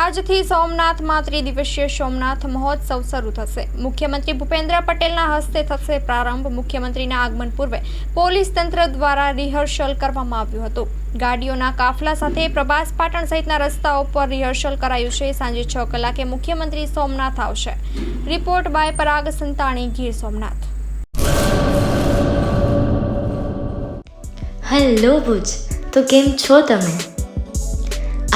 આજથી સોમનાથમાં ત્રિદિવસીય સોમનાથ મહોત્સવ શરૂ થશે. મુખ્યમંત્રી ભૂપેન્દ્ર પટેલના હસ્તે થશે પ્રારંભ. મુખ્યમંત્રીના આગમન પૂર્વે પોલીસ તંત્ર દ્વારા રિહર્સલ કરવામાં આવ્યું હતું. ગાડીઓના કાફલા સાથે પ્રભાસ પાટણ સહિતના રસ્તાઓ પર રિહર્સલ કરાયું છે. સાંજે છ કલાકે મુખ્યમંત્રી સોમનાથ આવશે. Report by Parag Santani, Gir Somnath. Hello Bhuj, તો કેમ છો તમે?